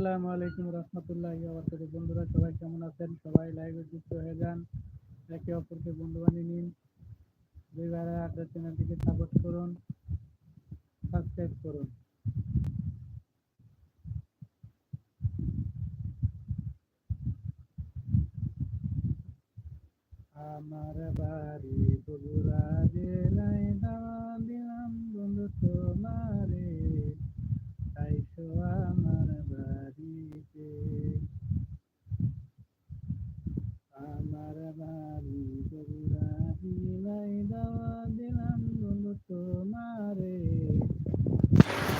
আসসালামু আলাইকুম রহমতুল্লাহ আবরকাত বন্ধুরা, সবাই কেমন আছেন? সবাই লাইভে যুক্ত হয়ে যান। একে অপরকে বন্ধু বানিয়ে নিন। দুই ভাইয়ের আড্ডা চ্যানেলটিকে সাপোর্ট করুন, সাবস্ক্রাইব করুন। আমার বাড়ি বগুড়া জেলায় দাওয়া দিলাম বন্ধু তোমারে। তাই আমার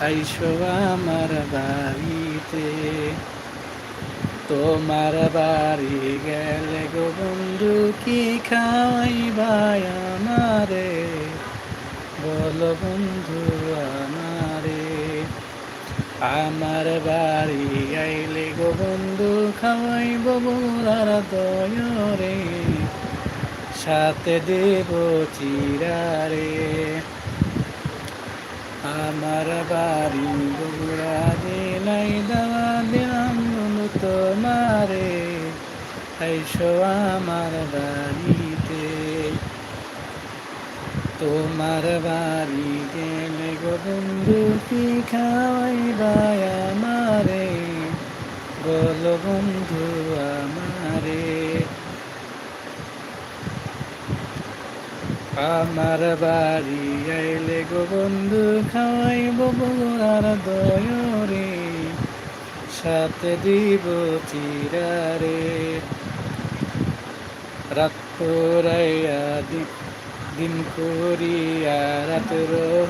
আইসো আমার বাড়িতে। তোমার বাড়ি গেলে গো বন্ধু, কি খাওয়াইবাই আমারে? বলো বন্ধু আমারে। আমার বাড়ি আইলে গো বন্ধু, খাওয়াইব বলার দয়রে। সাথে দেব চিরারে। আমার বাড়ি বগুড়া দিলাই দেওয়া তোমারে। আইসো আমার বাড়িতে। তোমার বাড়ি গেলে গো বন্ধু, কি খাওয়াইবাই আমারে? বলো বন্ধু আমারে। আমার বাড়ি আইলে গো বন্ধু, খাওয়াইব বগুড়ার দয়রে, সাথে দিব চিরারে। রাত করাইয়া দিন করিয়া রাত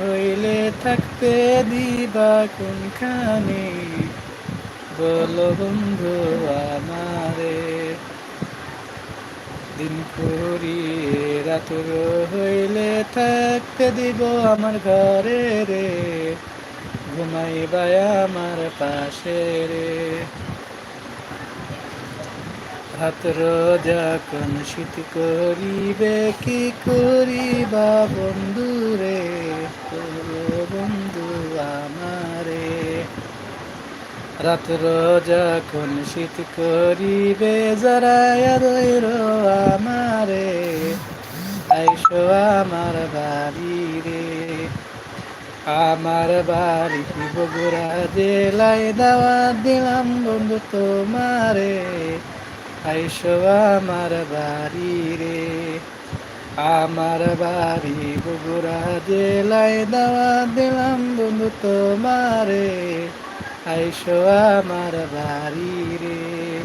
হইলে থাকতে দিবা কোনখানে? বলো বন্ধু আমারে। দিন পুরি রাতুর হইলে থাকতে দিব আমার ঘরে রে। ঘুমাইবা আমার পাশে রে। হাত যখন শীত করিবে, কি করিবা বন্ধু রে রাত্র যখন শীত করিবে জরায় দৈর আমারে। আইসো আমার বাড়ি রে, আমার বাড়ি বগুড়া জেলায় দাওয়া দিলাম বন্ধু তোমারে। আইসো আমার বাড়ি রে, আমার বাড়ি বগুড়া জেলায় দাওয়া দিলাম বন্ধু তোমারে। আইসো আমার বাড়ি রে।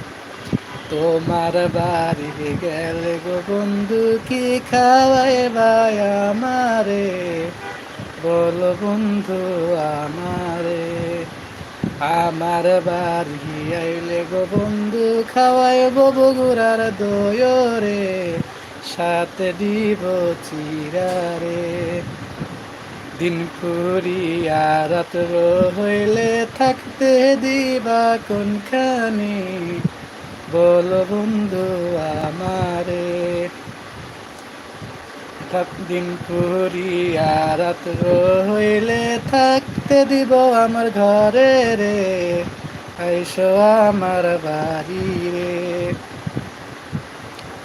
তোমার বাড়ি গেলে গো বন্ধু, কি খাওয়াই ভাই আমারে? বল বন্ধু আমারে। আমার বাড়ি আইলে গো বন্ধু খাওয়াই বগুড়ার দয়রে। সাথে দিব চিরারে দিন করিয়া রাত্র হইলে থাকতে দিবা কোনখানি? বল বন্ধু আমারে। দিন করিয়া রাত্র হইলে থাকতে দিব আমার ঘরে রে। আইসো আমার বাড়ি রে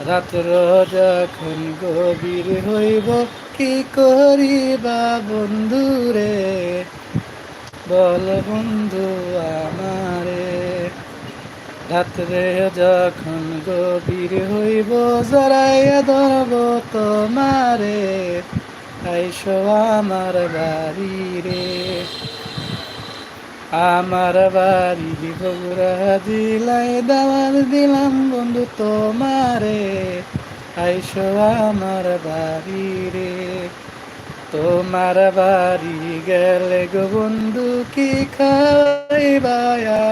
রাত্র যখন গভীর হইব কি করিবা বন্ধু রে বল বন্ধু আমারে। রাত্রে যখন গভীর হইব জড়াইয়া ধরব তোমারে। আইসো আমার বাড়ি রে আমার বাড়ি বগুড়া দিলাই দাওয়ার দিলাম বন্ধু তোমারে। আইসো আমার বাড়ি রে। তোমার বাড়ি গেলে গো বন্ধু, কি খাইবা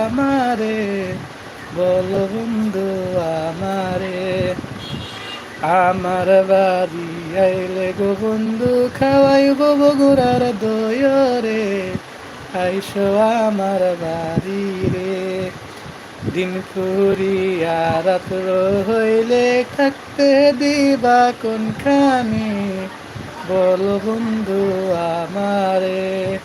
আমারে? বল বন্ধু আমারে। আমার বাড়ি আইলে গো বন্ধু, খাওয়াইব বগুড়ার দয়রে আইসো আমার বাড়ি রে। দিন করিয়া রাত্র হইলে থাকতে দিবা কোনখানি? বল বন্ধু আমারে,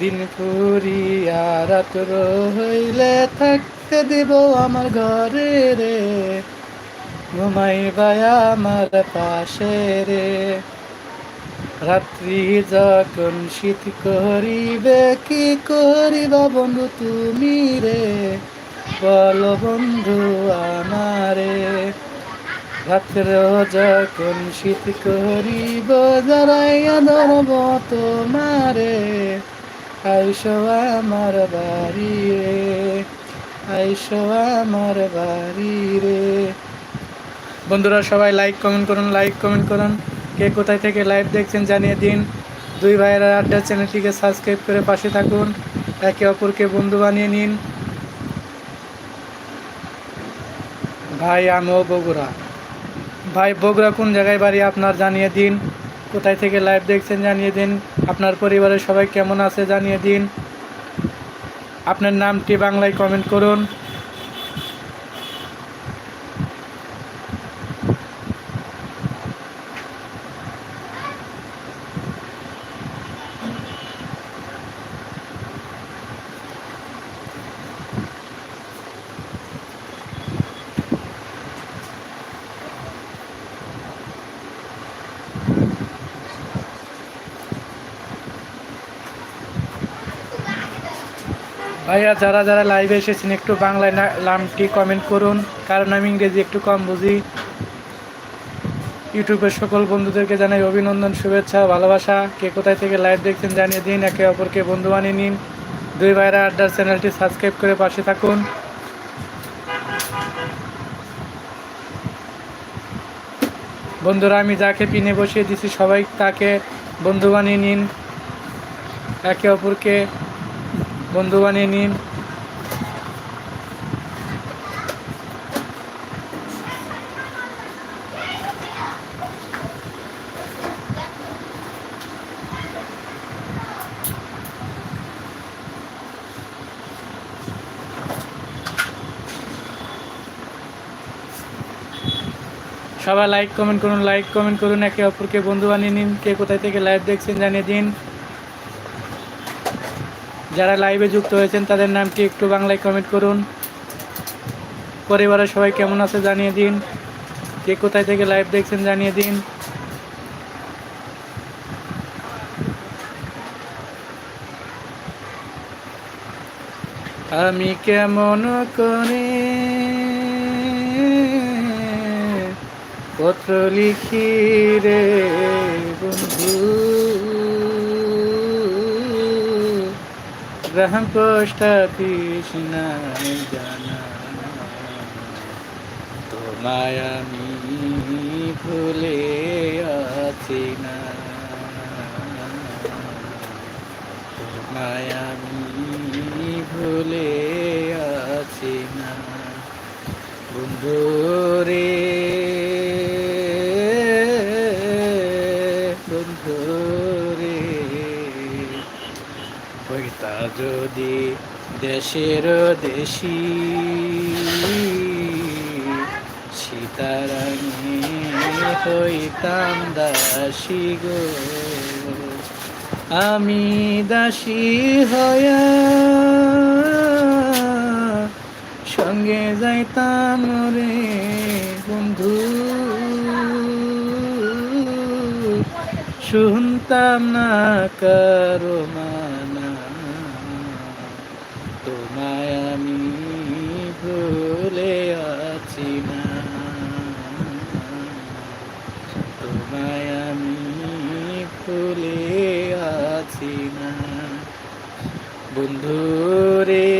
দিন ফুরিয়া রাত্র হইলে থাকতে দিব আমার ঘরে রে। ঘুমাইবাই আমার পাশে রে। রাত্রি যখন শীত করিবে, কি করিবা বন্ধু তুমি রে? বল বন্ধু আমারে, রাত্র যখন শীত করিব? জড়াইয়া ধরব তোমারে আইসো আমার বাড়ি রে, আইসো আমার বাড়ি রে। বন্ধুরা সবাই লাইক কমেন্ট করুন লাইক কমেন্ট করুন। কে কোথায় থেকে লাইভ দেখছেন জানিয়ে দিন। দুই ভাইয়েরা আড্ডা চ্যানেলটিকে সাবস্ক্রাইব করে পাশে থাকুন। একে অপরকে বন্ধু বানিয়ে নিন। ভাই, আমিও বগুড়া। ভাই, বগুড়া কোন জায়গায় বাড়ি আপনার জানিয়ে দিন। কোথায় থেকে লাইভ দেখছেন জানিয়ে দিন। আপনার পরিবারের সবাই কেমন আছে জানিয়ে দিন। আপনার নামটি বাংলায় কমেন্ট করুন। ভাইয়া, যারা যারা লাইভে এসেছেন, একটু বাংলায় নামটি কমেন্ট করুন, কারণ আমি ইংরেজি একটু কম বুঝি। ইউটিউবের সকল বন্ধুদেরকে জানাই অভিনন্দন, শুভেচ্ছা, ভালোবাসা। কে কোথায় থেকে লাইভ দেখছেন জানিয়ে দিন, একে অপরকে বন্ধু বানিয়ে নিন। দুই ভাইরা আড্ডার চ্যানেলটি সাবস্ক্রাইব করে পাশে থাকুন। বন্ধুরা, আমি যাকে পিনে বসিয়ে দিছি, সবাই তাকে বন্ধু বানিয়ে নিন। একে অপরকে বন্ধু বানিয়ে নিন। সবাই লাইক কমেন্ট করুন লাইক কমেন্ট করুন, একে অপরকে বন্ধু বানিয়ে নিন। কে কোথায় থেকে লাইভ দেখছেন জানিয়ে দিন। যারা লাইভে যুক্ত হয়েছেন, তাদের নামটি একটু বাংলায় কমেন্ট করুন। পরিবারের সবাই কেমন আছে জানিয়ে দিন। কে কোথায় থেকে লাইভ দেখছেন জানিয়ে দিন। আমি কেমন করে পত্র লিখি রে বন্ধু? গ্রাম পোস্ট অফিস নাই ভুলে আছি না। তোমায় ভুলে আছি না বন্ধু রে বন্ধু রে হইতা যদি দেশের দেশি সীতারানী হইতাম দাসী গো। আমি দাসী হয়া সঙ্গে যাইতাম রে বন্ধু। শুনতাম না কারও তোমায় আমি ভুলে আছি না। বন্ধু রে।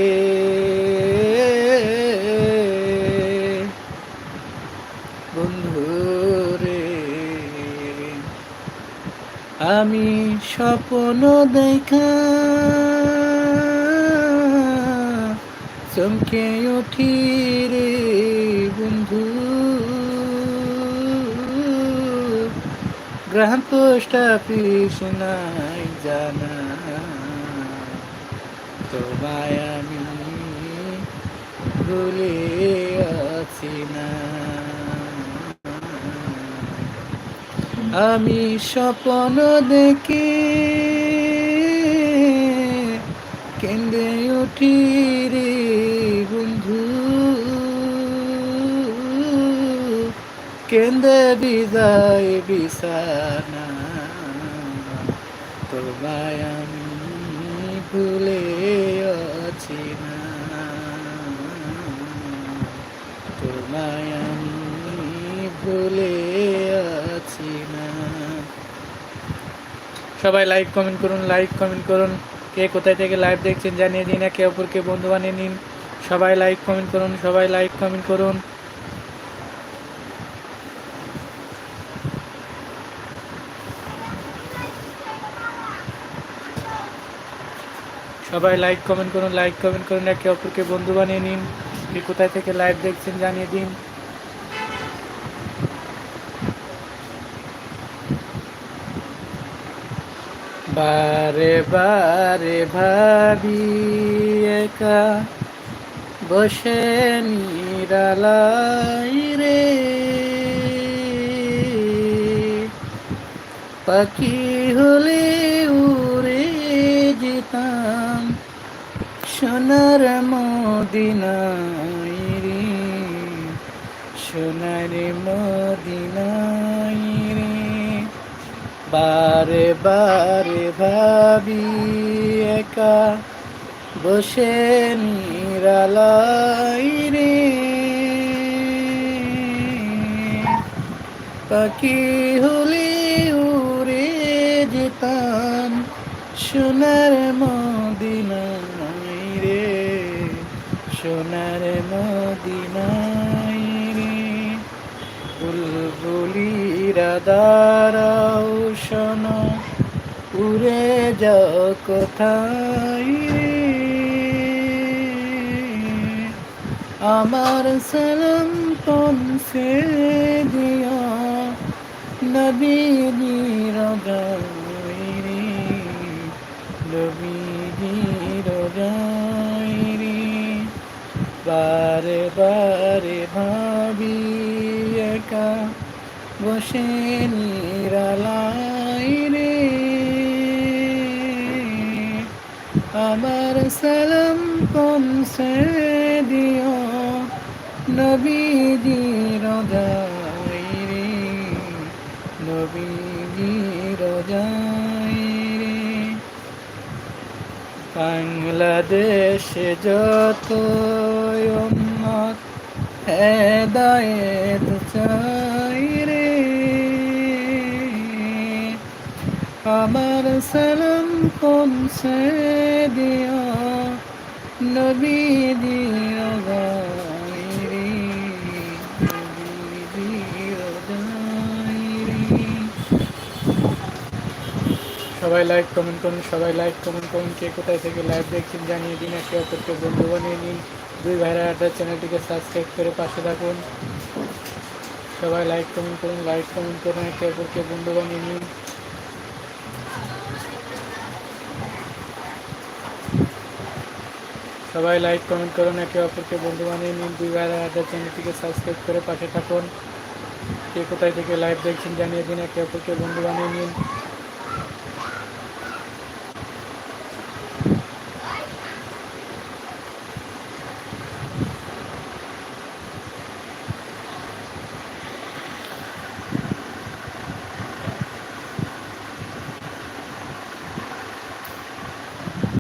বন্ধু রে। আমি স্বপ্ন দেখা। চমকে উঠি রে বন্ধু। অফিস নাই জানা তোমায় আমি ভুলে আছি না আমি স্বপ্ন দেখে কেন্দে উঠি রে কেন্দে বিদায় বিছানা তোমায় আমি ভুলে আছি না। তোমায় আমি ভুলে আছি না। সবাই লাইক, কমেন্ট করুন, লাইক, কমেন্ট করুন। কে কোথায় থেকে লাইভ দেখছেন জানিয়ে দিন, একে অপরকে বন্ধু বানিয়ে নিন। সবাই লাইক, কমেন্ট করুন, সবাই লাইক, কমেন্ট করুন। সবাই লাইক কমেন্ট করুন লাইক কমেন্ট করুন, একে অপরকে বন্ধু বানিয়ে নিন। কে কোথায় থেকে লাইভ দেখছেন জানিয়ে দিন। বারে বারে ভাবি একা বসে নিরালাই রে। পাখি হলে উড়ে সোনার মদিনাই রে, সোনার মদিনাই রে। বারে বারে ভাবি একা বসে নিরালাই রে। পাখি হলে সোনার মদিনাই রে, বুলবুলিরা দাঁড়াও শোনো উড়ে যাও কোথায় আমার সালাম পৌঁছে দিও নবীজি রগাই রে নবীজি রগাই রে বারে বারে ভাবি একা বসে নিরালাই রে। আমার সালাম পৌঁছে দিও নবীজি রে। নবীজি রজাই রে বাংলাদেশে যত উম্মত হেদায়েত চাই রে। আমার সালাম পৌঁছে দিও নবী দিও সবাই লাইক কমেন্ট করুন, সবাই লাইক কমেন্ট করুন, কে কোথায় থেকে লাইভ দেখছেন জানিয়ে দিন, একে অপরকে বন্ধু বানিয়ে নিন। দুই ভাইরা আড্ডা চ্যানেলটিকে সাবস্ক্রাইব করে পাশে থাকুন। সবাই লাইক কমেন্ট করুন লাইক কমেন্ট করুন, একে অপরকে বন্ধু বানিয়ে নিন। সবাই লাইক কমেন্ট করুন, একে অপরকে বন্ধু বানিয়ে নিন। দুই ভাইরা আড্ডা চ্যানেলটিকে সাবস্ক্রাইব করে পাশে থাকুন। কে কোথায় থেকে লাইভ দেখছেন জানিয়ে দিন, একে অপরকে বন্ধু বানিয়ে নিন।